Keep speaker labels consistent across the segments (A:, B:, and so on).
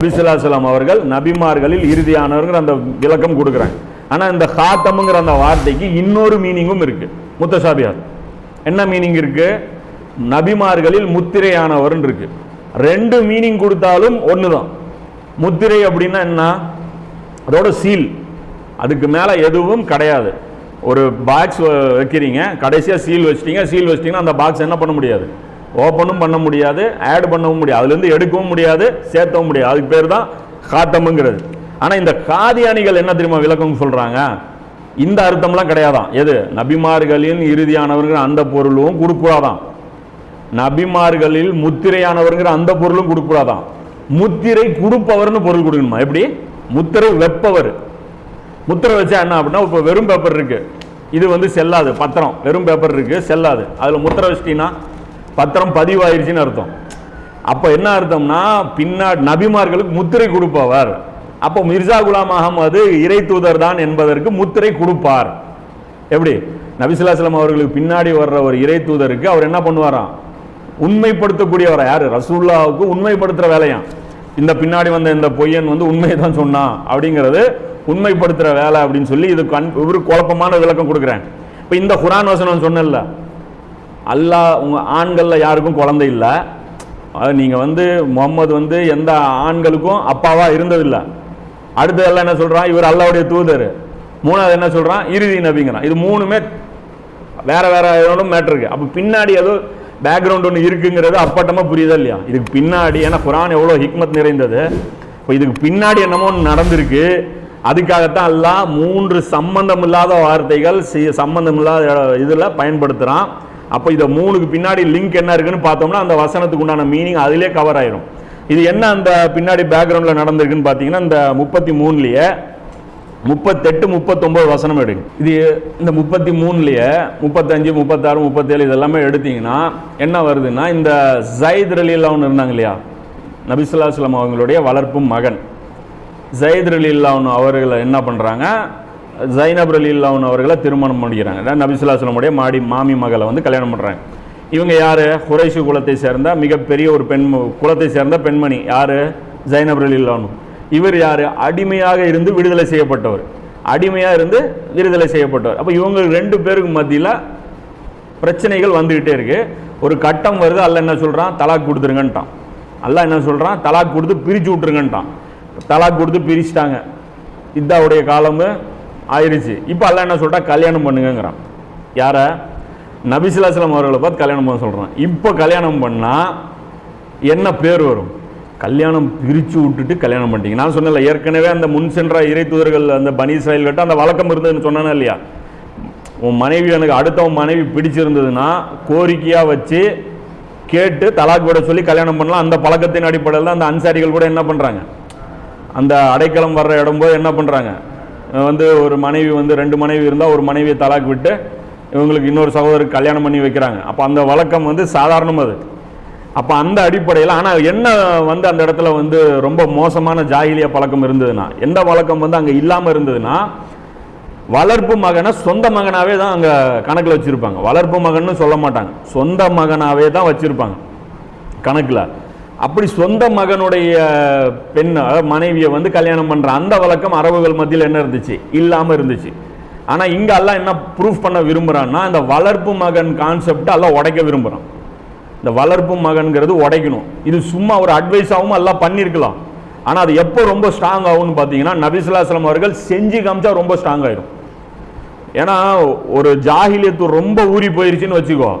A: நபிசுல்லாசலாம் அவர்கள் நபிமார்களில் இறுதியானவர்கள் அந்த விளக்கம் கொடுக்குறாங்க. ஆனால் இந்த ஹாத்தம்ங்கிற அந்த வார்த்தைக்கு இன்னொரு மீனிங்கும் இருக்குது முத்தசாபியார் என்ன மீனிங் இருக்குது நபிமார்களில் முத்திரையானவர்னு இருக்கு. ரெண்டு மீனிங் கொடுத்தாலும் ஒன்று தான் முத்திரை அப்படின்னா என்ன? அதோட சீல் அதுக்கு மேலே எதுவும் கிடையாது. ஒரு பாக்ஸ் வைக்கிறீங்க கடைசியாக சீல் வச்சிட்டீங்க சீல் வச்சிட்டிங்கன்னா அந்த பாக்ஸ் என்ன பண்ண முடியாது. ஓப்பனும் பண்ண முடியாது ஆட் பண்ணவும் முடியாது. அதுலேருந்து எடுக்கவும் முடியாது சேர்த்தவும் முடியாது. அதுக்கு பேர் தான் காத்தமுங்கிறது ஆனால் இந்த காதியானிகள் என்ன தெரியுமா விளக்கம் சொல்கிறாங்க இந்த அர்த்தம்லாம் கிடையாதான். எது? நபிமார்களின் இறுதியானவர்கள் அந்த பொருளும் கொடுக்கூடாதான் நபிமார்களில் முத்திரையானவர்கள் அந்த பொருளும் கொடுக்கூடாதான் முத்திரை கொடுப்பவர்னு பொருள் கொடுக்கணுமா? எப்படி? முத்திரை வெப்பவர். முத்திரை வச்சா என்ன அப்படின்னா இப்போ வெறும் பேப்பர் இருக்குது இது வந்து செல்லாது. பத்திரம். வெறும் பேப்பர் இருக்குது செல்லாது. அதில் முத்திரை வச்சிட்டீங்கன்னா பத்திரம் பதிவாயிருச்சுன்னு அர்த்தம். அப்போ என்ன அர்த்தம்னா பின்னாடி நபிமார்களுக்கு முத்திரை கொடுப்பவர். அப்போ மிர்சா குலாம் அகமது இறை தூதர் தான் என்பதற்கு முத்திரை கொடுப்பார். எப்படி? நபிசுல்லாஸ்லாம் அவர்களுக்கு பின்னாடி வர்ற ஒரு இறை தூதருக்கு அவர் என்ன பண்ணுவாராம்? உண்மைப்படுத்தக்கூடியவரா யார்? ரசூல்லாவுக்கு உண்மைப்படுத்துகிற வேலையாம் இந்த பின்னாடி வந்த இந்த பொய்யன் வந்து உண்மையை தான் சொன்னான் அப்படிங்கிறது உண்மைப்படுத்துகிற வேலை அப்படின்னு சொல்லி இது கண் இவருக்கு குழப்பமான விளக்கம் கொடுக்குறேன். இப்போ இந்த குரான் வசனம் சொன்னல அல்லா உங்கள் ஆண்களில் யாருக்கும் குழந்தை இல்லை. அது வந்து முகம்மது வந்து எந்த ஆண்களுக்கும் அப்பாவாக இருந்ததில்லை. அடுத்தது எல்லாம் என்ன சொல்கிறான் இவர் அல்லாவுடைய தூதர். மூணாவது என்ன சொல்கிறான் இறுதி நபிங்கிறான். இது மூணுமே வேற வேற ஏதோ மேட்ரு இருக்குது அப்போ பின்னாடி ஏதோ பேக்ரவுண்ட் ஒன்று இருக்குங்கிறது அப்பட்டமாக புரியுதா இல்லையா? இதுக்கு பின்னாடி ஏன்னா குரான் எவ்வளோ ஹிக்மத் நிறைந்தது. இப்போ இதுக்கு பின்னாடி என்னமோ ஒன்று நடந்திருக்கு. அதுக்காகத்தான் எல்லாம் மூன்று சம்பந்தம் இல்லாத வார்த்தைகள் சம்பந்தம் இல்லாத இதில் பயன்படுத்துகிறான் அப்போ இதை மூணுக்கு பின்னாடி லிங்க் என்ன இருக்குன்னு பார்த்தோம்னா அந்த வசனத்துக்கு உண்டான மீனிங் அதிலே கவர் ஆயிரும். இது என்ன அந்த பின்னாடி பேக்ரவுண்டில் நடந்திருக்குன்னு பார்த்தீங்கன்னா இந்த முப்பத்தி மூணுலேயே முப்பத்தெட்டு முப்பத்தொம்பது வசனம் எடுங்க. இது இந்த முப்பத்தி மூணுலேயே முப்பத்தஞ்சு முப்பத்தாறு முப்பத்தேழு இதெல்லாமே எடுத்தீங்கன்னா என்ன வருதுன்னா இந்த ஜயித் ரலில்லாவுன்னு இருந்தாங்க இல்லையா? நபிசுல்லா அவங்களுடைய வளர்ப்பு மகன். ஜயித் ரலில்லாவுன் அவர்களை என்ன பண்ணுறாங்க ஜைனப் ரலில்லாவுன் அவர்களை திருமணம் பண்ணிக்கிறாங்க. நபிசுல்லாஸ்லமுடைய மாடி மாமி மகளை வந்து கல்யாணம் பண்ணுறாங்க இவங்க யார்? குறைஷு குலத்தை சேர்ந்த மிகப்பெரிய ஒரு பெண் குலத்தை சேர்ந்த பெண்மணி. யார்? ஜைனப் ரலில்லாவுன் இவர் யார்? அடிமையாக இருந்து விடுதலை செய்யப்பட்டவர். அடிமையாக இருந்து விடுதலை செய்யப்பட்டவர். அப்போ இவங்க ரெண்டு பேருக்கு மத்தியில் பிரச்சனைகள் வந்துக்கிட்டே இருக்குது ஒரு கட்டம் வருது அல்ல என்ன சொல்கிறான் தலாக் கொடுத்துருங்கன்ட்டான். அல்ல என்ன சொல்கிறான் தலாக் கொடுத்து பிரித்து விட்ருங்கன்ட்டான் தலாக் கொடுத்து பிரிச்சுட்டாங்க. இதாவுடைய காலமும் ஆயிடுச்சு இப்போ அல்ல என்ன சொல்கிறா கல்யாணம் பண்ணுங்கிறான் யாரை? நபிசிலாசலம் அவர்களை பார்த்து கல்யாணம் பண்ண சொல்கிறான் இப்போ கல்யாணம் பண்ணால் என்ன பேர் வரும்? கல்யாணம் பிரிச்சு விட்டுட்டு கல்யாணம் பண்ணிட்டீங்க. நான் சொன்னல ஏற்கனவே அந்த முன் சென்ற இறை தூதர்கள் அந்த பனி இஸ்ராயல் கிட்ட அந்த வழக்கம் இருந்ததுன்னு சொன்னேனா இல்லையா? உன் மனைவி எனக்கு அடுத்தவன் மனைவி பிடிச்சிருந்ததுன்னா கோரிக்கையாக வச்சு கேட்டு தலாக் விட சொல்லி கல்யாணம் பண்ணலாம். அந்த பழக்கத்தின் அடிப்படையில் தான் அந்த அன்சாரிகள் கூட என்ன பண்ணுறாங்க அந்த அடைக்கலம் வர்ற இடம் போது என்ன பண்ணுறாங்க வந்து ஒரு மனைவி வந்து ரெண்டு மனைவி இருந்தால் ஒரு மனைவியை தலாக் விட்டு இவங்களுக்கு இன்னொரு சகோதரருக்கு கல்யாணம் பண்ணி வைக்கிறாங்க. அப்போ அந்த வழக்கம் வந்து சாதாரணம் அது. அப்போ அந்த அடிப்படையில் ஆனால் என்ன வந்து அந்த இடத்துல வந்து ரொம்ப மோசமான ஜாகிலிய பழக்கம் இருந்ததுன்னா எந்த வழக்கம் வந்து அங்கே இல்லாமல் இருந்ததுன்னா வளர்ப்பு மகனை சொந்த மகனாகவே தான் அங்கே கணக்கில் வச்சுருப்பாங்க. வளர்ப்பு மகன்னு சொல்ல மாட்டாங்க. சொந்த மகனாகவே தான் வச்சுருப்பாங்க கணக்கில். அப்படி சொந்த மகனுடைய பெண் மனைவியை வந்து கல்யாணம் பண்ணுற அந்த வழக்கம் அரபுகள் மத்தியில் என்ன இருந்துச்சு? இல்லாமல் இருந்துச்சு. ஆனால் இங்கே எல்லாம் என்ன ப்ரூஃப் பண்ண விரும்புகிறான்னா இந்த வளர்ப்பு மகன் கான்செப்ட் எல்லாம் உடைக்க விரும்புகிறான் இந்த வளர்ப்பு மகன்கிறது உடைக்கணும். இது சும்மா ஒரு அட்வைஸாகவும் எல்லாம் பண்ணியிருக்கலாம். ஆனால் அது எப்போ ரொம்ப ஸ்ட்ராங் ஆகும்னு பார்த்தீங்கன்னா நபிசுல்லாஸ்லாம் அவர்கள் செஞ்சு காமிச்சா ரொம்ப ஸ்ட்ராங் ஆயிடும் ஏன்னா ஒரு ஜாகிலியத்து ரொம்ப ஊறி போயிருச்சுன்னு வச்சுக்கோ.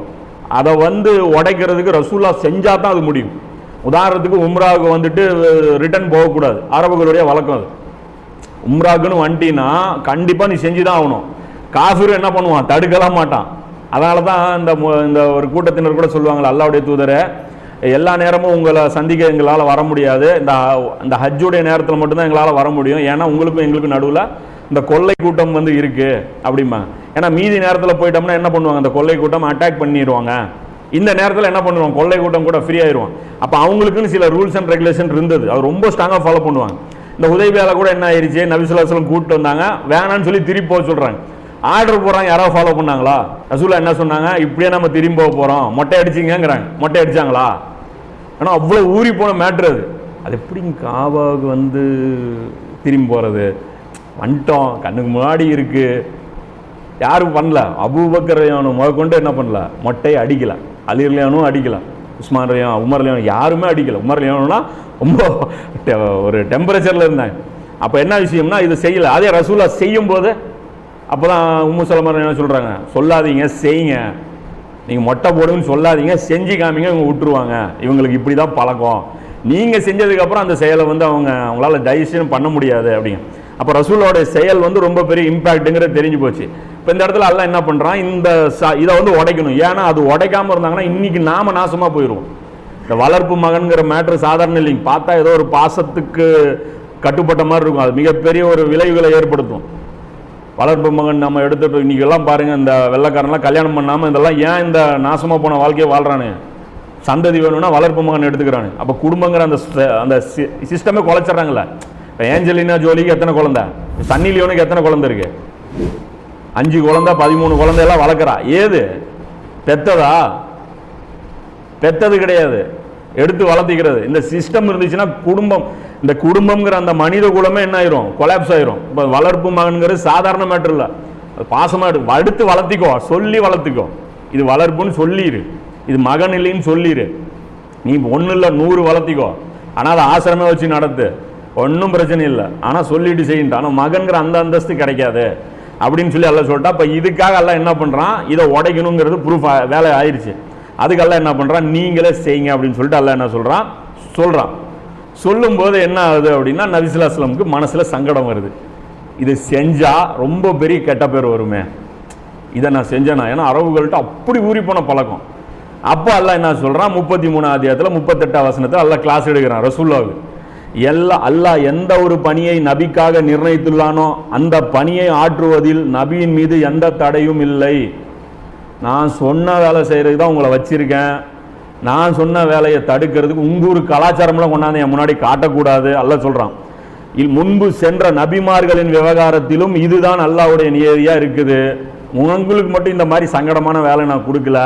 A: அதை வந்து உடைக்கிறதுக்கு ரசூல்லா செஞ்சால் தான் அது முடியும். உதாரணத்துக்கு உம்ராவுக்கு வந்துட்டு ரிட்டர்ன் போகக்கூடாது. அரபுகளுடைய வழக்கம் அது. உம்ராக்குன்னு வந்துட்டின்னா கண்டிப்பாக நீ செஞ்சு தான் ஆகணும். காஃபிரும் என்ன பண்ணுவான்? தடுக்கலாம் மாட்டான். அதனால தான் இந்த இந்த ஒரு கூட்டத்தினர் கூட சொல்லுவாங்களே அல்லாவுடைய தூதரை எல்லா நேரமும் உங்களை சந்திக்க எங்களால் வர முடியாது. இந்த இந்த ஹஜ்ஜுடைய நேரத்தில் மட்டும்தான் எங்களால் வர முடியும். ஏன்னா உங்களுக்கும் எங்களுக்கும் நடுவில் இந்த கொள்ளை கூட்டம் வந்து இருக்குது அப்படிம்பாங்க. ஏன்னா மீதி நேரத்தில் போயிட்டோம்னா என்ன பண்ணுவாங்க? அந்த கொள்ளை கூட்டம் அட்டாக் பண்ணிடுவாங்க இந்த நேரத்தில் என்ன பண்ணுவாங்க கொள்ளை கூட்டம் கூட ஃப்ரீ ஆயிடுவாங்க அப்போ அவங்களுக்குன்னு சில ரூல்ஸ் அண்ட் ரெகுலேஷன் இருந்தது. அது ரொம்ப ஸ்ட்ராங்காக ஃபாலோ பண்ணுவாங்க. இந்த உதவியால் கூட என்ன ஆயிடுச்சு நபிசுல்லாஸ்லம் கூப்பிட்டு வந்தாங்க. வேணான்னு சொல்லி திருப்பி போக சொல்கிறாங்க ஆர்டர் போகிறாங்க யாராவது ஃபாலோ பண்ணாங்களா? ரசூலா என்ன சொன்னாங்க? இப்படியே நம்ம திரும்பி போக போகிறோம் மொட்டை அடிச்சிங்கிறாங்க மொட்டை அடிச்சாங்களா? ஆனால் அவ்வளோ ஊறி போன மேட்ரு அது. அது எப்படி காவாவுக்கு வந்து திரும்பி போகிறது வந்துட்டோம். கண்ணுக்கு முன்னாடி இருக்குது யாரும் பண்ணல. அபூபக்கரையானும் முதற்கொண்டு என்ன பண்ணல? மொட்டையை அடிக்கலை. அலிர்லியானும் அடிக்கலாம். உஸ்மான் ரியான் உமர் யாருமே அடிக்கலை. உமர் லியானும்னா ரொம்ப டெ- ஒரு டெம்பரேச்சரில் இருந்தாங்க. அப்போ என்ன விஷயம்னா இது செய்யல. அதே ரசூலா செய்யும் போது அப்போ தான் உம்மு சலமர் என்ன சொல்கிறாங்க சொல்லாதீங்க செய்யுங்க. நீங்கள் மொட்டை போடுங்கன்னு சொல்லாதீங்க செஞ்சு காமிங்க இவங்க விட்டுருவாங்க. இவங்களுக்கு இப்படி தான் பழக்கம் நீங்கள் செஞ்சதுக்கப்புறம் அந்த செயலை வந்து அவங்க அவங்களால டைஜஷன் பண்ண முடியாது அப்படிங்க. அப்போ ரசூலோட செயல் வந்து ரொம்ப பெரிய இம்பாக்ட்டுங்கிறது தெரிஞ்சு போச்சு. இப்போ இந்த இடத்துல எல்லாம் என்ன பண்ணுறான் இந்த ச- இதை வந்து உடைக்கணும். ஏன்னா அது உடைக்காம இருந்தாங்கன்னா இன்னைக்கு நாம நாசமாக போயிடுவோம் இந்த வளர்ப்பு மகன்கிற மேட்ரு சாதாரண இல்லைங்க. பார்த்தா ஏதோ ஒரு பாசத்துக்கு கட்டுப்பட்ட மாதிரி இருக்கும். அது மிகப்பெரிய ஒரு விளைவுகளை ஏற்படுத்தும். வளர்ப்பு மகன் நம்ம எடுத்துட்டு இன்னைக்கு எல்லாம் பாருங்கள் இந்த வெள்ளைக்காரன்லாம் கல்யாணம் பண்ணாமல் இதெல்லாம் ஏன் இந்த நாசமாக போன வாழ்க்கையை வாழ்கிறானு சந்ததி வேணும்னா வளர்ப்பு மகன் எடுத்துக்கிறானு. அப்போ குடும்பங்கிற அந்த அந்த சிஸ்டமே குலைச்சிட்றாங்களே இப்போ ஏஞ்சலினா ஜோலிக்கு எத்தனை குழந்தை? சன்னி லியோனுக்கு எத்தனை குழந்தை இருக்கு? அஞ்சு குழந்தை பதிமூணு குழந்தை எல்லாம் வளர்க்குறா. ஏது? பெத்ததா? பெத்தது கிடையாது. எடுத்து வளர்த்திக்கிறது. இந்த சிஸ்டம் இருந்துச்சுன்னா குடும்பம். இந்த குடும்பம்ங்கிற அந்த மனித குலமே என்ன ஆயிரும்? கொலாப்ஸ் ஆயிரும். இப்போ வளர்ப்பு மகன்கிறது சாதாரண மேட்டர் இல்லை. பாசமாக எடுக்கும் அடுத்து வளர்த்திக்கோ. சொல்லி வளர்த்திக்கோ. இது வளர்ப்புன்னு சொல்லிடு இது மகன் இல்லைன்னு சொல்லிடு நீ ஒன்றும் இல்லை நூறு வளர்த்திக்கோ. ஆனால் அதை ஆசிரமே வச்சு நடத்து. ஒன்றும் பிரச்சனை இல்லை. ஆனால் சொல்லிட்டு செய்யுன்ட்டு ஆனால் மகன்கிற அந்த அந்தஸ்து கிடைக்காது. அப்படின்னு சொல்லி எல்லாம் சொல்லிட்டா இப்போ இதுக்காக எல்லாம் என்ன பண்ணுறான் இதை உடைக்கணுங்கிறது ப்ரூஃப் வேலை ஆயிடுச்சு அதுக்கெல்லாம் என்ன பண்ணுறான் நீங்களே செய்யுங்க அப்படின்னு சொல்லிட்டு எல்லாம் என்ன சொல்கிறான் சொல்கிறான் சொல்லும்போது என்ன ஆகுது அப்படின்னா நபிசுல்லாஸ்லமுக்கு மனசில் சங்கடம் வருது. இது செஞ்சால் ரொம்ப பெரிய கெட்ட பேர் வருமே. இதை நான் செஞ்சேனா? ஏன்னா அரவுகள்கிட்ட அப்படி ஊறி போன பழக்கம். அப்போ எல்லாம் என்ன சொல்கிறான் முப்பத்தி மூணாவது அத்தியாயத்தில் முப்பத்தெட்டாம் வசனத்தில் எல்லாம் கிளாஸ் எடுக்கிறான் ரசூல்லாவுக்கு எல்லா அல்லாஹ் எந்த ஒரு பணியை நபிக்காக நிர்ணயித்துள்ளானோ அந்த பணியை ஆற்றுவதில் நபியின் மீது எந்த தடையும் இல்லை. நான் சொன்ன வேலை செய்கிறதுக்கு தான் உங்களை வச்சுருக்கேன். நான் சொன்ன வேலையை தடுக்கிறதுக்கு உங்கள் ஊர் கலாச்சாரம்லாம் கொண்டாந்து என் முன்னாடி காட்டக்கூடாது அல்ல சொல்கிறான் இல் முன்பு சென்ற நபிமார்களின் விவகாரத்திலும் இதுதான் அல்லாவுடைய நியதியாக இருக்குது. உங்களுக்கு மட்டும் இந்த மாதிரி சங்கடமான வேலை நான் கொடுக்கல.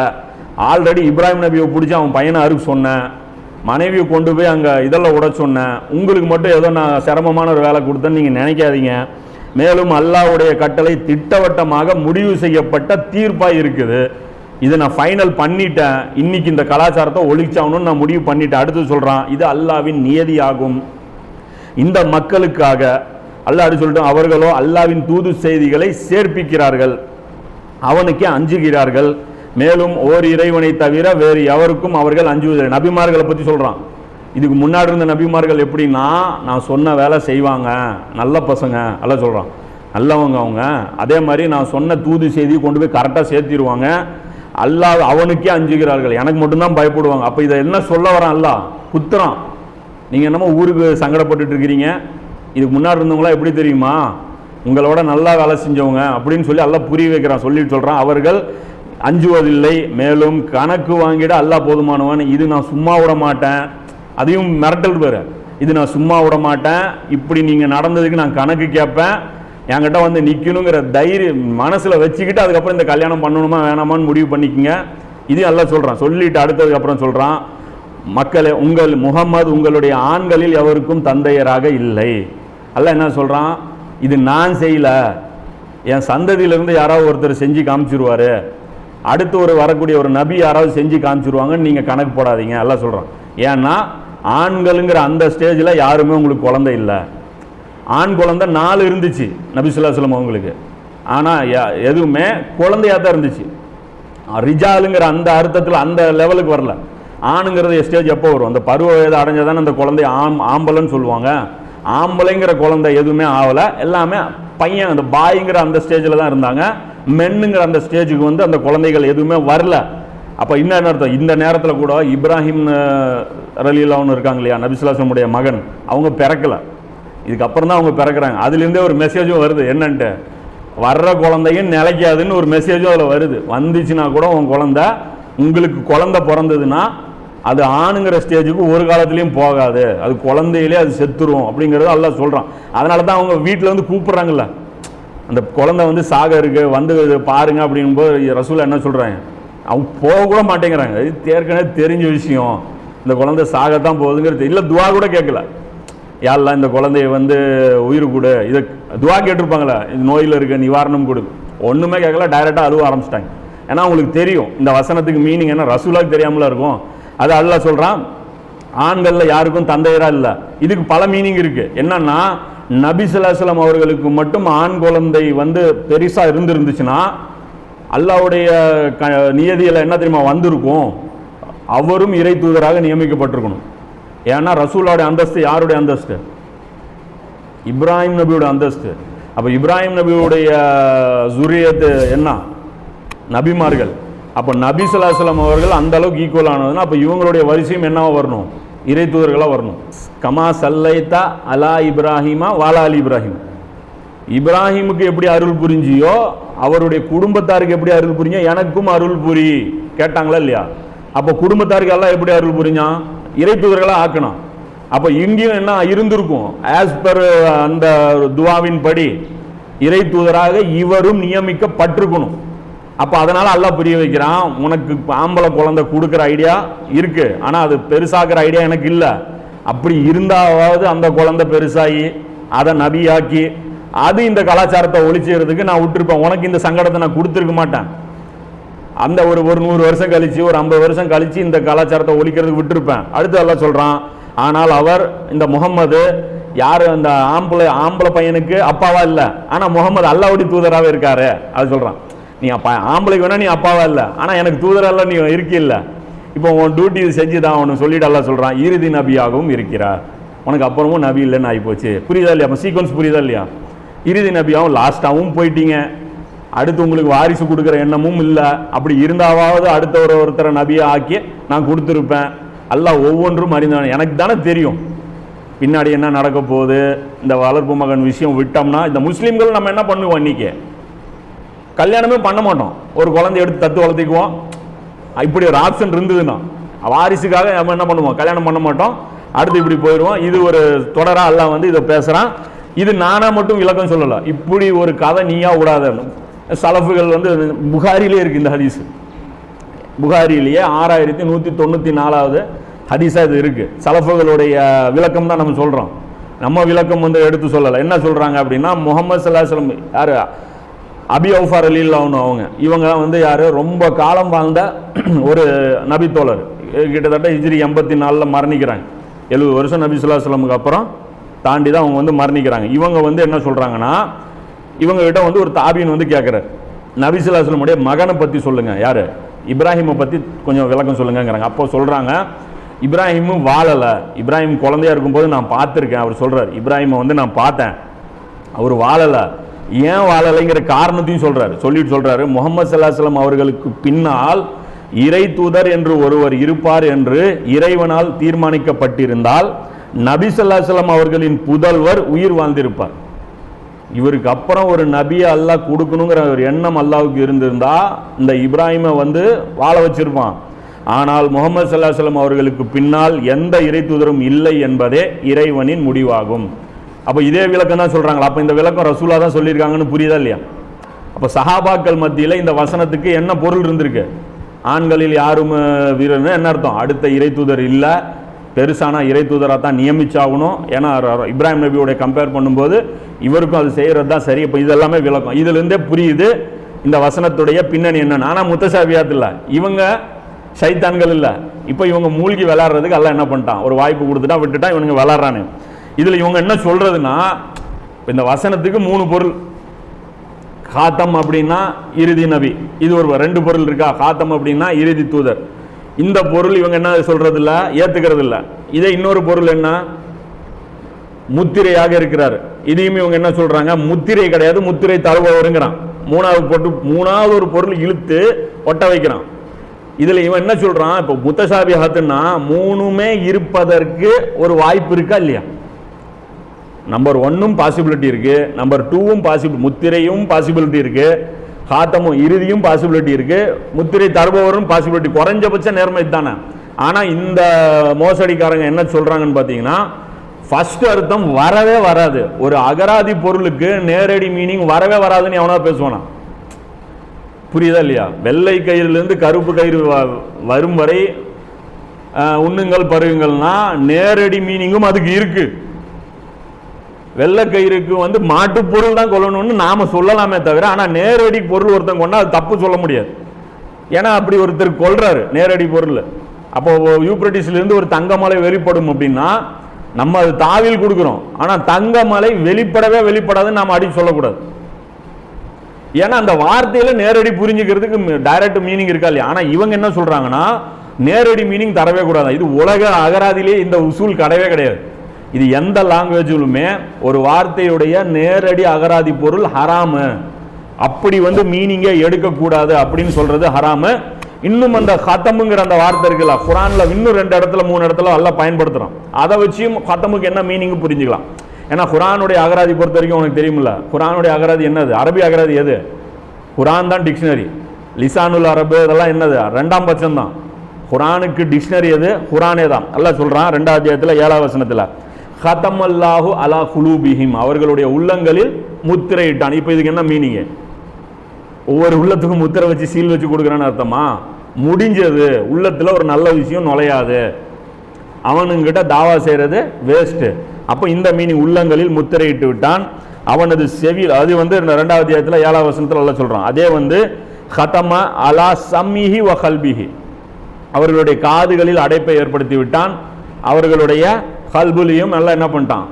A: ஆல்ரெடி இப்ராஹிம் நபியை பிடிச்சி அவன் பையனை அறுக்க சொன்னேன். மனைவியை கொண்டு போய் அங்கே இதெல்லாம் உட சொன்னேன். உங்களுக்கு மட்டும் ஏதோ நான் சிரமமான ஒரு வேலை கொடுத்தேன்னு நீங்கள் நினைக்காதீங்க. மேலும் அல்லாஹ்வுடைய கட்டளை திட்டவட்டமாக முடிவு செய்யப்பட்ட தீர்ப்பாக இருக்குது. இதை நான் ஃபைனல் பண்ணிட்டேன். இன்னைக்கு இந்த கலாச்சாரத்தை ஒழிச்சாகணும்னு நான் முடிவு பண்ணிட்டேன். அடுத்து சொல்கிறான் இது அல்லாவின் நியதியாகும். இந்த மக்களுக்காக அல்லாஹ் அப்படி சொல்லிட்டு அவர்களோ அல்லாவின் தூது செய்திகளை சேர்ப்பிக்கிறார்கள். அவனுக்கே அஞ்சுகிறார்கள். மேலும் ஓர் இறைவனை தவிர வேறு எவருக்கும் அவர்கள் அஞ்சுவதில்லை. நபிமார்களை பற்றி சொல்கிறான் இதுக்கு முன்னாடி இருந்த நபிமார்கள் எப்படின்னா நான் சொன்ன வேலை செய்வாங்க நல்ல பசங்க எல்லாம் சொல்கிறான் நல்லவங்க அவங்க. அதே மாதிரி நான் சொன்ன தூது செய்தியை கொண்டு போய் கரெக்டாக சேர்த்திடுவாங்க அல்லா அவனுக்கே அஞ்சுகிறார்கள். எனக்கு மட்டும்தான் பயப்படுவாங்க. அப்போ இதை என்ன சொல்ல வரான் அல்லா குத்துறான். நீங்கள் என்னமோ ஊருக்கு சங்கடப்பட்டுட்டு இருக்கிறீங்க. இதுக்கு முன்னாடி இருந்தவங்களாம் எப்படி தெரியுமா? உங்களோட நல்லா வேலை செஞ்சவங்க அப்படின்னு சொல்லி எல்லாம் புரிய வைக்கிறான் சொல்லிட்டு சொல்கிறான் அவர்கள் அஞ்சுவதில்லை மேலும் கணக்கு வாங்கிட அல்லா போதுமானவன் இது நான் சும்மா விட மாட்டேன் அதையும் மிரட்டல் பேர் இது நான் சும்மா விட மாட்டேன் இப்படி நீங்கள் நடந்ததுக்கு நான் கணக்கு கேட்பேன். என்கிட்ட வந்து நிற்கணுங்கிற தைரியம் மனசில் வச்சுக்கிட்டு அதுக்கப்புறம் இந்த கல்யாணம் பண்ணணுமா வேணாமான்னு முடிவு பண்ணிக்கங்க. இதையும் எல்லாம் சொல்கிறான் சொல்லிட்டு அடுத்ததுக்கப்புறம் சொல்கிறான் மக்களே உங்கள் முகம்மது உங்களுடைய ஆண்களில் எவருக்கும் தந்தையராக இல்லை. அல்ல என்ன சொல்கிறான் இது நான் செய்யலை. என் சந்ததியிலிருந்து யாராவது ஒருத்தர் செஞ்சு காமிச்சிருவாரு. அடுத்து ஒரு வரக்கூடிய ஒரு நபி யாராவது செஞ்சு காமிச்சிருவாங்கன்னு நீங்கள் கணக்கு போடாதீங்க எல்லாம் சொல்கிறான் ஏன்னா ஆண்களுங்கிற அந்த ஸ்டேஜில் யாருமே உங்களுக்கு குழந்தை இல்லை. ஆண் குழந்தை நாலு இருந்துச்சு நபிசுல்லாஸ்லம் அவங்களுக்கு. ஆனால் எதுவுமே குழந்தையாக தான் இருந்துச்சு. ரிஜாலுங்கிற அந்த அர்த்தத்தில் அந்த லெவலுக்கு வரல. ஆணுங்கிறது ஸ்டேஜ் எப்போ வரும்? அந்த பருவ வயது அடைஞ்சதானே அந்த குழந்தை ஆம் ஆம்பளைன்னு சொல்லுவாங்க. ஆம்பளைங்கிற குழந்தை எதுவுமே ஆகலை எல்லாமே பையன் அந்த பாய்ங்கிற அந்த ஸ்டேஜில் தான் இருந்தாங்க. மென்னுங்கிற அந்த ஸ்டேஜுக்கு வந்து அந்த குழந்தைகள் எதுவுமே வரல. அப்போ என்ன அர்த்தம்? இந்த நேரத்தில் கூட இப்ராஹிம் ரலீலாவும் இருக்காங்க இல்லையா நபிசுலாசனுடைய மகன் அவங்க பிறக்கல. இதுக்கப்புறம் தான் அவங்க பிறக்கிறாங்க. அதுலேருந்தே ஒரு மெசேஜும் வருது. என்னன்ட்டு? வர்ற குழந்தையும் நிலைக்காதுன்னு ஒரு மெசேஜும் அதில் வருது. வந்துச்சுன்னா கூட உன் குழந்தை உங்களுக்கு குழந்தை பிறந்ததுன்னா அது ஆணுங்கிற ஸ்டேஜுக்கு ஒரு காலத்துலேயும் போகாது. அது குழந்தையிலே அது செத்துரும் அப்படிங்கிறது எல்லாம் சொல்கிறான் அதனால தான் அவங்க வீட்டில் வந்து கூப்பிட்றாங்கல்ல. அந்த குழந்தை வந்து சாக இருக்கு வந்து பாருங்க அப்படிங்கும்போது ரசூல் என்ன சொல்கிறாங்க அவங்க போக கூட மாட்டேங்கிறாங்க. இது ஏற்கனவே தெரிஞ்ச விஷயம். இந்த குழந்தை சாகத்தான் போகுதுங்கிறது இல்லை துவா கூட கேட்கல. யாரெல்லாம் இந்த குழந்தைய வந்து உயிர் கொடு. இதை துவா கேட்டிருப்பாங்களே இது நோயில் இருக்க நிவாரணம் கொடு. ஒன்றுமே கேட்கல டைரெக்டாக அழுவ ஆரம்பிச்சிட்டாங்க. ஏன்னா உங்களுக்கு தெரியும் இந்த வசனத்துக்கு மீனிங் என்ன? ரசூலாக்கு தெரியாமல இருக்கும். அது அல்லாஹ் சொல்கிறான் ஆண்களில் யாருக்கும் தந்தையராக இல்லை. இதுக்கு பல மீனிங் இருக்குது என்னன்னா நபி ஸல்லல்லாஹு அவர்களுக்கு மட்டும் ஆண் குழந்தை வந்து பெருசாக இருந்திருந்துச்சுன்னா அல்லாஹ்வுடைய க நியதியில் என்ன தெரியுமா வந்திருக்கும்? அவரும் இறை தூதராக நியமிக்கப்பட்டிருக்கணும். ஏன்னா ரசூலோட அந்தஸ்து யாருடைய அந்தஸ்து? இப்ராஹிம் நபியோட அந்தஸ்து. அப்போ இப்ராஹிம் நபியுடைய ஜுரியத்து என்ன? நபிமார்கள். அப்போ நபி ஸல்லல்லாஹு அவர்கள் அந்த அளவுக்கு ஈக்குவல் ஆனதுன்னா அப்போ இவங்களுடைய வரிசையும் என்னவா வரணும்? இறை தூதர்களாக வரணும். கமா சல்லைத்தா அலா இப்ராஹிமா வாலா அலி இப்ராஹிம். இப்ராஹிமுக்கு எப்படி அருள் புரிஞ்சியோ அவருடைய குடும்பத்தாருக்கு எப்படி அருள் புரிஞ்சோ எனக்கும் அருள் புரி. கேட்டாங்களா இல்லையா? அப்போ குடும்பத்தாருக்கு எல்லாம் எப்படி அருள் புரிஞ்சான் இறை தூதர்களாக ஆக்கணும். அப்போ இங்கேயும் என்ன இருந்திருக்கும். ஆஸ் பர் uh, அந்த துவாவின் படி இறை தூதராக இவரும் நியமிக்கப்பட்டிருக்கணும். அப்போ அதனால் எல்லாம் புரிய வைக்கிறான் உனக்கு ஆம்பளை குழந்தை கொடுக்குற ஐடியா இருக்குது ஆனால் அது பெருசாகிற ஐடியா எனக்கு இல்லை. அப்படி இருந்தாவது அந்த குழந்தை பெருசாகி அதை நபியாக்கி அது இந்த கலாச்சாரத்தை ஒழிச்சுறதுக்கு நான் விட்டுருப்பேன். உனக்கு இந்த சங்கடத்தை நான் கொடுத்துருக்க மாட்டேன். அந்த ஒரு ஒரு நூறு வருஷம் கழித்து ஒரு ஐம்பது வருஷம் கழித்து இந்த கலாச்சாரத்தை ஒழிக்கிறதுக்கு விட்டுருப்பேன். அடுத்து எல்லாம் சொல்கிறான் ஆனால் அவர் இந்த முகம்மது யார் அந்த ஆம்பளை ஆம்பளை பையனுக்கு அப்பாவா இல்லை. ஆனால் முகமது அல்லாவுடைய தூதராகவே இருக்காரு. அது சொல்கிறான் நீ அப்பா ஆம்பளைக்கு வேணால் நீ அப்பாவா இல்லை. ஆனால் எனக்கு தூதரெல்லாம் நீ இருக்கில்ல இப்போ உன் டியூட்டி செஞ்சு தான் அவனு சொல்லிட்டு அல்லாஹ் இறுதி நபியாகவும் இருக்கிறார். உனக்கு அப்புறமும் நபி இல்லைன்னு ஆகி போச்சு புரியுதா இல்லையா? அப்போ சீக்வன்ஸ் புரியுதா இல்லையா? இறுதி நபியாகவும் லாஸ்ட்டாகவும் போயிட்டீங்க. அடுத்து உங்களுக்கு வாரிசு கொடுக்குற எண்ணமும் இல்லை. அப்படி இருந்தாவது அடுத்த ஒரு ஒருத்தரை நபியை ஆக்கி நான் கொடுத்துருப்பேன். எல்லாம் ஒவ்வொன்றும் அறிந்தவன். எனக்கு தானே தெரியும். பின்னாடி என்ன நடக்க போகுது? இந்த வளர்ப்பு மகன் விஷயம் விட்டோம்னா இந்த முஸ்லீம்கள் நம்ம என்ன பண்ணுவோம் இன்னைக்கு? கல்யாணமே பண்ண மாட்டோம். ஒரு குழந்தை எடுத்து தத்து வளர்த்திக்குவோம். இப்படி ஒரு ஆப்ஷன் இருந்ததுன்னா வாரிசுக்காக நம்ம என்ன பண்ணுவோம்? கல்யாணம் பண்ண மாட்டோம். அடுத்து இப்படி போயிடுவோம். இது ஒரு தொடராக எல்லாம் வந்து இதை பேசுகிறான் இது நானாக மட்டும் விளக்கம் சொல்லலை. இப்படி ஒரு கதை நீயா விடாத. சலஃபுகள் வந்து புகாரிலே இருக்கு இந்த ஹதீஸ். புகாரிலேயே ஆறாயிரத்தி நூற்றி தொண்ணூற்றி நாலாவது ஹதீஸாக இது இருக்கு. சலஃபுகளுடைய விளக்கம் தான் நம்ம சொல்கிறோம் நம்ம விளக்கம் வந்து எடுத்து சொல்லலை. என்ன சொல்கிறாங்க அப்படின்னா முகமது சல்லாஹம் யார்? அபி அவுஃபார் அலில்லாவுன்னு அவங்க. இவங்க வந்து யார்? ரொம்ப காலம் வாழ்ந்த ஒரு நபித்தோழர். கிட்டத்தட்ட ஹிஜ்ரி எண்பத்தி நாலில் மரணிக்கிறாங்க. எழுபது வருஷம் நபி சொல்லாஸ்லமுக்கு அப்புறம் தாண்டி தான் அவங்க வந்து மரணிக்கிறாங்க. இவங்க வந்து என்ன சொல்கிறாங்கன்னா இவங்ககிட்ட வந்து ஒரு தாபின்னு வந்து கேட்குறாரு நபி சுல்லாஸ்லமுடைய மகனை பற்றி சொல்லுங்கள் யார்? இப்ராஹிமை பற்றி கொஞ்சம் விளக்கம் சொல்லுங்கங்கிறாங்க. அப்போ சொல்கிறாங்க இப்ராஹிமும் வாழலை. இப்ராஹிம் குழந்தையா இருக்கும்போது நான் பார்த்துருக்கேன். அவர் சொல்கிறார் இப்ராஹிமை வந்து நான் பார்த்தேன். அவர் வாழலை. ஏன் வாழலைங்கிற காரணத்தையும் சொல்றாரு. சொல்லிட்டு சொல்றாரு முகமது சல்லாஹலம் அவர்களுக்கு பின்னால் இறை தூதர் என்று ஒருவர் இருப்பார் என்று இறைவனால் தீர்மானிக்கப்பட்டிருந்தால் நபி ஸல்லல்லாஹு அவர்களின் புதல்வர் உயிர் வாழ்ந்திருப்பார். இவருக்கு அப்புறம் ஒரு நபியை அல்லாஹ் கொடுக்கணுங்கிற ஒரு எண்ணம் அல்லாவுக்கு இருந்திருந்தா இந்த இப்ராஹிமை வந்து வாழ வச்சிருப்பான். ஆனால் முகமது சல்லாஹலம் அவர்களுக்கு பின்னால் எந்த இறை தூதரும் இல்லை என்பதே இறைவனின் முடிவாகும். அப்போ இதே விளக்கம் தான் சொல்கிறாங்களா அப்போ இந்த விளக்கம் ரசூலா தான் சொல்லியிருக்காங்கன்னு புரியுதா இல்லையா? அப்போ சஹாபாக்கள் மத்தியில் இந்த வசனத்துக்கு என்ன பொருள் இருந்திருக்கு? ஆண்களில் யாரும் வீரர்னு என்ன அர்த்தம்? அடுத்த இறை தூதர் இல்லை. பெருசான இறை தூதராக தான் நியமிச்சாகணும். ஏன்னா இப்ராஹிம் நபியோடைய கம்பேர் பண்ணும்போது இவருக்கும் அது செய்கிறது தான் சரி. இப்போ இதெல்லாமே விளக்கம். இதுலேருந்தே புரியுது இந்த வசனத்துடைய பின்னணி என்னன்னு ஆனால் முத்தசாபியாத் இல்லை. இவங்க சைத்தான்கள் இல்லை. இப்போ இவங்க மூழ்கி விளாட்றதுக்கு எல்லாம் என்ன பண்ணிட்டான்? ஒரு வாய்ப்பு கொடுத்துட்டா விட்டுட்டா இவனுங்க விளாட்றானு. இதில் இவங்க என்ன சொல்றதுன்னா இந்த வசனத்துக்கு மூணு பொருள். காத்தம் அப்படின்னா இறுதி நபி. இது ஒரு ரெண்டு பொருள் இருக்கா? காத்தம் அப்படின்னா இறுதி தூதர். இந்த பொருள் இவங்க என்ன சொல்றது இல்லை ஏத்துக்கிறது இல்லை இதே இன்னொரு பொருள் என்ன? முத்திரையாக இருக்கிறார். இதையும் இவங்க என்ன சொல்றாங்க? முத்திரை கிடையாது முத்திரை தழுவவருங்கிறான் மூணாவது போட்டு மூணாவது ஒரு பொருள் இழுத்து ஒட்ட வைக்கிறான். இதில் இவன் என்ன சொல்றான்? இப்போ முத்தசாபி ஹத்துன்னா மூணுமே இருப்பதற்கு ஒரு வாய்ப்பு இருக்கா இல்லையா? நம்பர் ஒன்னும் பாசிபிலிட்டி இருக்குது நம்பர் டூவும் பாசிபிள் முத்திரையும் பாசிபிலிட்டி இருக்குது காத்தமும் இறுதியும் பாசிபிலிட்டி இருக்குது முத்திரை தருபவரும் பாசிபிலிட்டி குறைஞ்சபட்ச நேர்மை தானே. ஆனால் இந்த மோசடிக்காரங்க என்ன சொல்கிறாங்கன்னு பார்த்தீங்கன்னா ஃபஸ்ட்டு அர்த்தம் வரவே வராது. ஒரு அகராதி பொருளுக்கு நேரடி மீனிங் வரவே வராதுன்னு எவனா பேசுவானா? புரியுதா இல்லையா? வெள்ளை கயிறுலேருந்து கருப்பு கயிறு வ- வரும் வரை உண்ணுங்கள் பருகுங்கள்னா நேரடி மீனிங்கும் அதுக்கு இருக்குது வெள்ளைக்கயிறுக்கு வந்து மாட்டு பொருள் தான் கொல்லணும்னு நாம சொல்லலாமே தவிர ஆனால் நேரடி பொருள் ஒருத்தன் கொண்டா அது தப்பு சொல்ல முடியாது. ஏன்னா அப்படி ஒருத்தர் கொள்றாரு நேரடி பொருள். அப்போ யூப்ரட்டிஸ்லேருந்து ஒரு தங்கமலை வெளிப்படும் அப்படின்னா நம்ம அது தாவில் கொடுக்குறோம். ஆனால் தங்கமலை வெளிப்படவே வெளிப்படாதுன்னு நாம் அடி சொல்லக்கூடாது. ஏன்னா அந்த வார்த்தையில நேரடி புரிஞ்சுக்கிறதுக்கு டைரக்ட் மீனிங் இருக்கா இல்லையா? ஆனால் இவங்க என்ன சொல்றாங்கன்னா நேரடி மீனிங் தரவே கூடாது. இது உலக அகராதியிலே இந்த உசூல் கிடையவே கிடையாது. இது எந்த லாங்குவேஜிலுமே ஒரு வார்த்தையுடைய நேரடி அகராதி பொருள் ஹராமு. அப்படி வந்து மீனிங்கே எடுக்கக்கூடாது அப்படின்னு சொல்றது ஹராமு. இன்னும் அந்த ஹத்தமுங்கிற அந்த வார்த்தை இருக்குல்ல குரானில் இன்னும் ரெண்டு இடத்துல மூணு இடத்துல எல்லாம் பயன்படுத்துகிறோம் அதை வச்சும் ஹத்தமுக்கு என்ன மீனிங் புரிஞ்சுக்கலாம். ஏன்னா குரானுடைய அகராதி பொறுத்த வரைக்கும் உனக்கு தெரியுமில்ல குரானுடைய அகராதி என்னது? அரபி அகராதி எது? குரான் தான் டிக்ஷனரி லிசானுல் அரபு இதெல்லாம் என்னது? ரெண்டாம் பட்சம் தான் குரானுக்கு டிக்ஷனரி எது? குரானே தான். எல்லாம் சொல்கிறான் ரெண்டாம் அத்தியாயத்தில் ஏழாம் வசனத்தில். ஹதமல்லாஹு அலா குலூபிஹிம். அவர்களுடைய உள்ளங்களில் முத்திரையிட்டான் இப்போ இதுக்கு என்ன மீனிங்கு ஒவ்வொரு உள்ளத்துக்கும் முத்திரை வச்சு சீல் வச்சு கொடுக்குறேன்னு அர்த்தமா? முடிஞ்சது. உள்ளத்தில் ஒரு நல்ல விஷயம் நுழையாது. அவனுங்கிட்ட தாவா செய்கிறது வேஸ்ட்டு அப்போ இந்த மீனிங் உள்ளங்களில் முத்திரையிட்டு விட்டான். அவனது செவியில் அது வந்து இந்த ரெண்டாவது அத்தியாயத்துல ஏழாவது வசனத்தில் நல்லா சொல்கிறான் அதே வந்து ஹதமா அலா சம்மிஹி வ கல்பிஹி. அவர்களுடைய காதுகளில் அடைப்பை ஏற்படுத்தி விட்டான். அவர்களுடைய கல்புலியும் நல்லா என்ன பண்ணிட்டான்?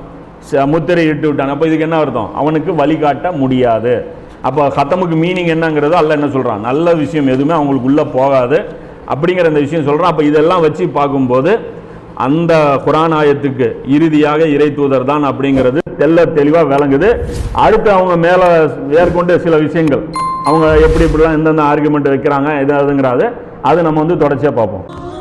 A: ச- முத்திரை இட்டு விட்டான். அப்போ இதுக்கு என்ன அர்த்தம்? அவனுக்கு வழிகாட்ட முடியாது. அப்போ ஹத்தமுக்கு மீனிங் என்னங்கிறது அல்ல என்ன சொல்கிறான் நல்ல விஷயம் எதுவுமே அவங்களுக்கு உள்ளே போகாது. அப்படிங்கிற அந்த விஷயம் சொல்கிறான் அப்போ இதெல்லாம் வச்சு பார்க்கும்போது அந்த குரான் ஆயத்துக்கு இறுதியாக இறை தூதர் தான் அப்படிங்கிறது தெல்ல தெளிவாக விளங்குது. அடுத்து அவங்க மேலே மேற்கொண்டு சில விஷயங்கள். அவங்க எப்படி இப்படிலாம் எந்தெந்த ஆர்குமெண்ட் வைக்கிறாங்க எதாவதுங்கிறாது அது நம்ம வந்து தொடர்ச்சியாக பார்ப்போம்.